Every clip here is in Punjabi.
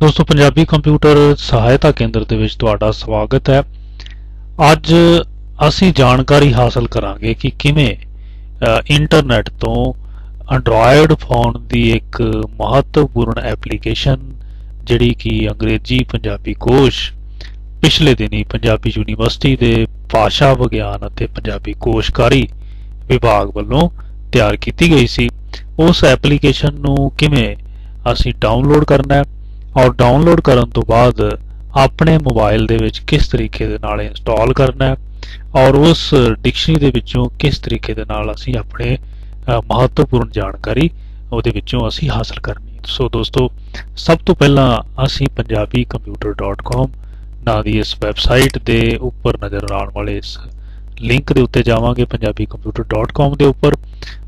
ਦੋਸਤੋ ਪੰਜਾਬੀ ਕੰਪਿਊਟਰ ਸਹਾਇਤਾ ਕੇਂਦਰ ਦੇ ਵਿੱਚ ਤੁਹਾਡਾ ਸਵਾਗਤ ਹੈ। ਅੱਜ ਅਸੀਂ ਜਾਣਕਾਰੀ ਹਾਸਲ ਕਰਾਂਗੇ ਕਿ ਕਿਵੇਂ ਅ, ਇੰਟਰਨੈਟ ਤੋਂ ਐਂਡਰੋਇਡ ਫੋਨ ਦੀ ਇੱਕ ਮਹੱਤਵਪੂਰਨ ਐਪਲੀਕੇਸ਼ਨ ਜਿਹੜੀ ਕਿ ਅੰਗਰੇਜ਼ੀ ਪੰਜਾਬੀ ਕੋਸ਼ ਪਿਛਲੇ ਦਿਨੀ ਪੰਜਾਬੀ ਯੂਨੀਵਰਸਿਟੀ ਦੇ ਭਾਸ਼ਾ ਵਿਗਿਆਨ ਅਤੇ ਪੰਜਾਬੀ ਕੋਸ਼ਕਾਰੀ ਵਿਭਾਗ ਵੱਲੋਂ ਤਿਆਰ ਕੀਤੀ ਗਈ ਸੀ। ਉਸ ਐਪਲੀਕੇਸ਼ਨ ਨੂੰ ਕਿਵੇਂ ਅਸੀਂ ਡਾਊਨਲੋਡ ਕਰਨਾ ਹੈ? ਔਰ ਡਾਊਨਲੋਡ ਕਰਨ ਤੋਂ ਬਾਅਦ ਆਪਣੇ ਮੋਬਾਈਲ ਦੇ ਵਿੱਚ ਕਿਸ ਤਰੀਕੇ ਦੇ ਨਾਲ ਇੰਸਟਾਲ ਕਰਨਾ ਹੈ ਔਰ ਉਸ ਡਿਕਸ਼ਨਰੀ ਦੇ ਵਿੱਚੋਂ ਕਿਸ ਤਰੀਕੇ ਦੇ ਨਾਲ ਅਸੀਂ ਆਪਣੇ ਮਹੱਤਵਪੂਰਨ ਜਾਣਕਾਰੀ ਉਹਦੇ ਵਿੱਚੋਂ ਅਸੀਂ ਹਾਸਲ ਕਰਨੀ ਹੈ। ਸੋ ਦੋਸਤੋ, ਸਭ ਤੋਂ ਪਹਿਲਾਂ ਅਸੀਂ ਪੰਜਾਬੀcomputer.com ਨਾਂ ਦੀ ਇਸ ਵੈਬਸਾਈਟ ਦੇ ਉੱਪਰ ਨਜ਼ਰ ਆਉਣ ਵਾਲੇ ਇਸ ਲਿੰਕ ਦੇ ਉੱਤੇ ਜਾਵਾਂਗੇ ਪੰਜਾਬੀcomputer.com ਦੇ ਉੱਪਰ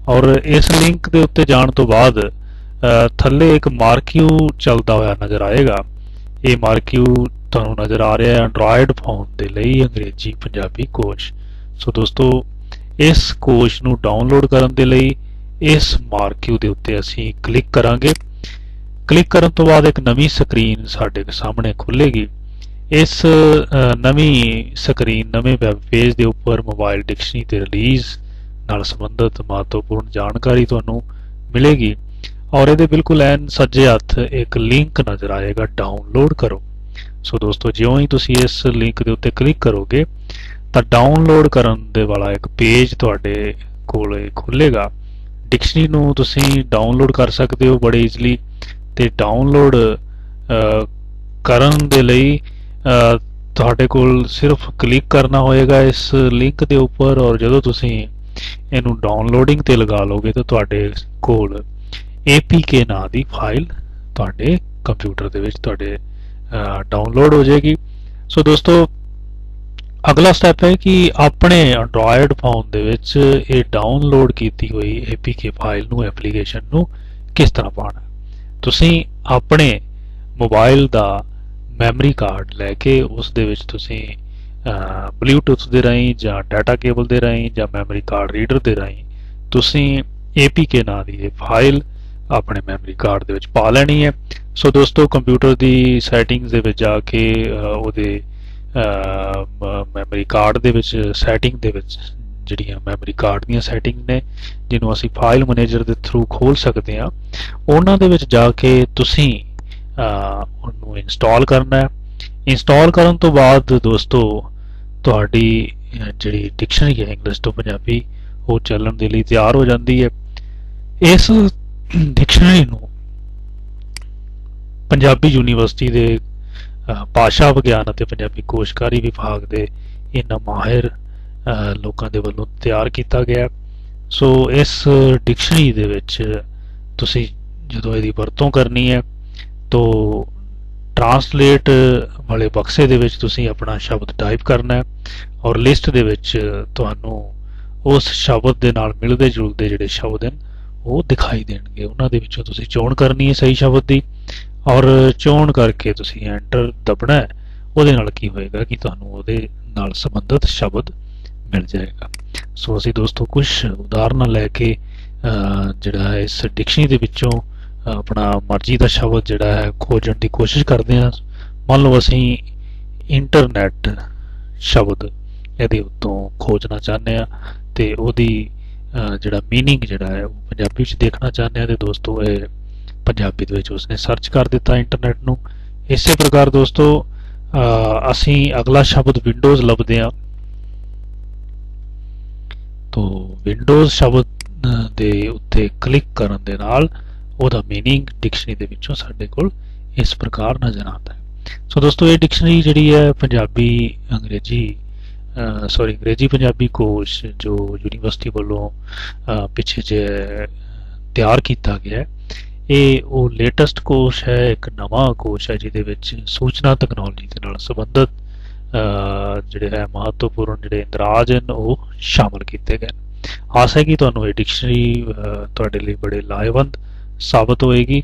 ਔਰ ਇਸ ਲਿੰਕ ਦੇ ਉੱਤੇ ਜਾਣ ਤੋਂ ਬਾਅਦ ਥੱਲੇ ਇੱਕ ਮਾਰਕਿਊ ਚੱਲਦਾ ਹੋਇਆ ਨਜ਼ਰ ਆਏਗਾ। ਇਹ ਮਾਰਕਿਊ ਤੁਹਾਨੂੰ ਨਜ਼ਰ ਆ ਰਿਹਾ ਹੈ ਐਂਡਰੋਇਡ ਫੋਨ ਦੇ ਲਈ, ਅੰਗਰੇਜ਼ੀ ਪੰਜਾਬੀ ਕੋਸ਼। ਸੋ ਦੋਸਤੋ, ਇਸ ਕੋਸ਼ ਨੂੰ ਡਾਊਨਲੋਡ ਕਰਨ ਦੇ ਲਈ ਇਸ ਮਾਰਕਿਊ ਦੇ ਉੱਤੇ ਅਸੀਂ ਕਲਿੱਕ ਕਰਾਂਗੇ। ਕਲਿੱਕ ਕਰਨ ਤੋਂ ਬਾਅਦ ਇੱਕ ਨਵੀਂ ਸਕਰੀਨ ਸਾਡੇ ਸਾਹਮਣੇ ਖੁੱਲੇਗੀ ਇਸ ਨਵੀਂ ਸਕਰੀਨ ਨਵੇਂ ਵੈਬ ਪੇਜ ਦੇ ਉੱਪਰ ਮੋਬਾਈਲ ਡਿਕਸ਼ਨਰੀ ਤੇ ਰਿਲੀਜ਼ ਨਾਲ ਸੰਬੰਧਿਤ ਮਹੱਤਵਪੂਰਨ ਜਾਣਕਾਰੀ ਤੁਹਾਨੂੰ ਮਿਲੇਗੀ। ਔਰ ਇਹਦੇ ਬਿਲਕੁਲ ਐਨ ਸੱਜੇ ਹੱਥ ਇੱਕ ਲਿੰਕ ਨਜ਼ਰ ਆਏਗਾ ਡਾਊਨਲੋਡ ਕਰੋ। ਸੋ ਦੋਸਤੋ, ਜਿਉਂ ਹੀ ਤੁਸੀਂ ਇਸ ਲਿੰਕ ਦੇ ਉੱਤੇ ਕਲਿੱਕ ਕਰੋਗੇ, ਤਾਂ ਡਾਊਨਲੋਡ ਕਰਨ ਦੇ ਵਾਲਾ ਇੱਕ ਪੇਜ ਤੁਹਾਡੇ ਕੋਲ ਖੁੱਲੇਗਾ ਡਿਕਸ਼ਨਰੀ ਨੂੰ ਤੁਸੀਂ ਡਾਊਨਲੋਡ ਕਰ ਸਕਦੇ ਹੋ ਬੜੇ ਈਜ਼ੀਲੀ ਤੇ ਡਾਊਨਲੋਡ ਕਰਨ ਦੇ ਲਈ ਤੁਹਾਡੇ ਕੋਲ ਸਿਰਫ ਕਲਿੱਕ ਕਰਨਾ ਹੋਏਗਾ ਇਸ ਲਿੰਕ ਦੇ ਉੱਪਰ ਔਰ ਜਦੋਂ ਤੁਸੀਂ ਇਹਨੂੰ ਡਾਊਨਲੋਡਿੰਗ ਤੇ ਲਗਾ ਲਓਗੇ ਤਾਂ ਤੁਹਾਡੇ ਕੋਲ APK ਨਾਂ ਦੀ ਫਾਈਲ ਤੁਹਾਡੇ ਕੰਪਿਊਟਰ ਦੇ ਵਿੱਚ ਤੁਹਾਡੇ ਡਾਊਨਲੋਡ ਹੋ ਜਾਏਗੀ। ਸੋ ਦੋਸਤੋ, ਅਗਲਾ ਸਟੈਪ ਹੈ ਕਿ ਆਪਣੇ Android ਫੋਨ ਦੇ ਵਿੱਚ ਇਹ ਡਾਊਨਲੋਡ ਕੀਤੀ ਹੋਈ APK ਫਾਈਲ ਨੂੰ ਐਪਲੀਕੇਸ਼ਨ ਨੂੰ ਕਿਸ ਤਰ੍ਹਾਂ ਪਾਣਾ ਤੁਸੀਂ ਆਪਣੇ ਮੋਬਾਈਲ ਦਾ ਮੈਮਰੀ ਕਾਰਡ ਲੈ ਕੇ ਉਸ ਦੇ ਵਿੱਚ ਤੁਸੀਂ ਬਲੂਟੁੱਥ ਦੇ ਰਾਹੀਂ ਜਾਂ ਡਾਟਾ ਕੇਬਲ ਦੇ ਰਾਹੀਂ ਜਾਂ ਮੈਮਰੀ ਕਾਰਡ ਰੀਡਰ ਦੇ ਰਾਹੀਂ ਤੁਸੀਂ APK ਨਾਂ ਦੀ ਇਹ ਫਾਈਲ ਆਪਣੇ ਮੈਮਰੀ ਕਾਰਡ ਦੇ ਵਿੱਚ ਪਾ ਲੈਣੀ ਹੈ। ਸੋ ਦੋਸਤੋ ਕੰਪਿਊਟਰ ਦੀ ਸੈਟਿੰਗਸ ਦੇ ਵਿੱਚ ਜਾ ਕੇ ਅ, ਉਹਦੇ ਮੈਮਰੀ ਕਾਰਡ ਦੇ ਵਿੱਚ ਸੈਟਿੰਗ ਦੇ ਵਿੱਚ ਜਿਹੜੀਆਂ ਮੈਮਰੀ ਕਾਰਡ ਦੀਆਂ ਸੈਟਿੰਗ ਨੇ ਜਿਹਨੂੰ ਅਸੀਂ ਫਾਈਲ ਮੈਨੇਜਰ ਦੇ ਥਰੂ ਖੋਲ ਸਕਦੇ ਹਾਂ ਉਹਨਾਂ ਦੇ ਵਿੱਚ ਜਾ ਕੇ ਤੁਸੀਂ ਉਹਨੂੰ ਇੰਸਟਾਲ ਕਰਨਾ ਹੈ। ਇੰਸਟਾਲ ਕਰਨ ਤੋਂ ਬਾਅਦ ਦੋਸਤੋ ਤੁਹਾਡੀ ਜਿਹੜੀ ਡਿਕਸ਼ਨਰੀ ਹੈ ਇੰਗਲਿਸ਼ ਤੋਂ ਪੰਜਾਬੀ ਉਹ ਚੱਲਣ ਦੇ ਲਈ ਤਿਆਰ ਹੋ ਜਾਂਦੀ ਹੈ। ਇਸ ਡਿਕਸ਼ਨਰੀ ਨੂੰ ਪੰਜਾਬੀ ਯੂਨੀਵਰਸਿਟੀ ਦੇ ਭਾਸ਼ਾ ਵਿਗਿਆਨ ਅਤੇ ਪੰਜਾਬੀ ਕੋਸ਼ਕਾਰੀ ਵਿਭਾਗ ਦੇ ਇਹਨਾਂ ਮਾਹਿਰ ਲੋਕਾਂ ਦੇ ਵੱਲੋਂ ਤਿਆਰ ਕੀਤਾ ਗਿਆ। ਸੋ ਇਸ ਡਿਕਸ਼ਨਰੀ ਦੇ ਵਿੱਚ ਤੁਸੀਂ ਜਦੋਂ ਇਹਦੀ ਵਰਤੋਂ ਕਰਨੀ ਹੈ, ਤੋਂ ਟਰਾਂਸਲੇਟ ਵਾਲੇ ਬਕਸੇ ਦੇ ਵਿੱਚ ਤੁਸੀਂ ਆਪਣਾ ਸ਼ਬਦ ਟਾਈਪ ਕਰਨਾ ਹੈ ਔਰ ਲਿਸਟ ਦੇ ਵਿੱਚ ਤੁਹਾਨੂੰ ਉਸ ਸ਼ਬਦ ਦੇ ਨਾਲ ਮਿਲਦੇ ਜੁਲਦੇ ਜਿਹੜੇ ਸ਼ਬਦ ਹਨ ਉਹ ਦਿਖਾਈ ਦੇਣਗੇ। ਉਹਨਾਂ ਦੇ ਵਿੱਚੋਂ ਤੁਸੀਂ ਚੋਣ ਕਰਨੀ ਹੈ ਸਹੀ ਸ਼ਬਦ ਦੀ। ਔਰ ਚੋਣ ਕਰਕੇ ਤੁਸੀਂ ਐਂਟਰ ਦਬਣਾ ਹੈ, ਉਹਦੇ ਨਾਲ ਕੀ ਹੋਏਗਾ ਕਿ ਤੁਹਾਨੂੰ ਉਹਦੇ ਨਾਲ ਸੰਬੰਧਿਤ ਸ਼ਬਦ ਮਿਲ ਜਾਏਗਾ। ਸੋ ਅਸੀਂ ਦੋਸਤੋ ਕੁਝ ਉਦਾਹਰਨਾਂ ਲੈ ਕੇ ਜਿਹੜਾ ਹੈ, ਇਸ ਡਿਕਸ਼ਨਰੀ ਦੇ ਵਿੱਚੋਂ ਆਪਣਾ ਮਰਜ਼ੀ ਦਾ ਸ਼ਬਦ ਜਿਹੜਾ ਹੈ, ਖੋਜਣ ਦੀ ਕੋਸ਼ਿਸ਼ ਕਰਦੇ ਹਾਂ। ਮੰਨ ਲਓ ਅਸੀਂ ਇੰਟਰਨੈਟ ਸ਼ਬਦ ਇਹਦੇ ਉੱਤੋਂ ਖੋਜਣਾ ਚਾਹੁੰਦੇ ਆ ਤੇ ਉਹਦੀ ਜਿਹੜਾ मीनिंग ਜਿਹੜਾ ਹੈ ਉਹ ਪੰਜਾਬੀ ਵਿੱਚ ਦੇਖਣਾ ਚਾਹੁੰਦੇ ਆ ਤੇ ਦੋਸਤੋ ਇਹ ਪੰਜਾਬੀ ਦੇ ਵਿੱਚ ਉਸਨੇ ਸਰਚ ਕਰ ਦਿੱਤਾ ਇੰਟਰਨੈਟ ਨੂੰ ਇਸੇ ਪ੍ਰਕਾਰ ਦੋਸਤੋ ਅਹ, ਅਸੀਂ ਅਗਲਾ ਸ਼ਬਦ ਵਿੰਡੋਜ਼ ਲੱਭਦੇ ਆ ਤੋ ਵਿੰਡੋਜ਼ ਸ਼ਬਦ ਅਹ, ਦੇ ਉੱਤੇ ਕਲਿੱਕ ਕਰਨ ਦੇ ਨਾਲ ਉਹਦਾ मीनिंग ਡਿਕਸ਼ਨਰੀ ਦੇ ਵਿੱਚੋਂ ਸਾਡੇ ਕੋਲ ਇਸ ਪ੍ਰਕਾਰ ਨਜ਼ਰ ਆਉਂਦਾ ਹੈ ਸੋ ਦੋਸਤੋ ਇਹ ਡਿਕਸ਼ਨਰੀ ਜਿਹੜੀ ਹੈ ਪੰਜਾਬੀ ਅੰਗਰੇਜ਼ੀ ਸੌਰੀ ਅੰਗਰੇਜ਼ੀ ਪੰਜਾਬੀ ਕੋਰਸ ਜੋ ਯੂਨੀਵਰਸਿਟੀ ਵੱਲੋਂ ਪਿੱਛੇ ਜੇ ਤਿਆਰ ਕੀਤਾ ਗਿਆ ਹੈ, ਇਹ ਉਹ ਲੇਟੈਸਟ ਕੋਰਸ ਹੈ, ਇੱਕ ਨਵਾਂ ਕੋਰਸ ਹੈ ਜਿਹਦੇ ਵਿੱਚ ਸੂਚਨਾ ਤਕਨਾਲੋਜੀ ਦੇ ਨਾਲ ਸੰਬੰਧਿਤ ਜਿਹੜੇ ਹੈ ਮਹੱਤਵਪੂਰਨ ਜਿਹੜੇ ਇੰਦਰਾਜ ਹਨ, ਉਹ ਸ਼ਾਮਲ ਕੀਤੇ ਗਏ ਨੇ। ਆਸ ਹੈ ਕਿ ਤੁਹਾਨੂੰ ਇਹ ਡਿਕਸ਼ਨਰੀ ਤੁਹਾਡੇ ਲਈ ਬੜੇ ਲਾਹੇਵੰਦ ਸਾਬਤ ਹੋਏਗੀ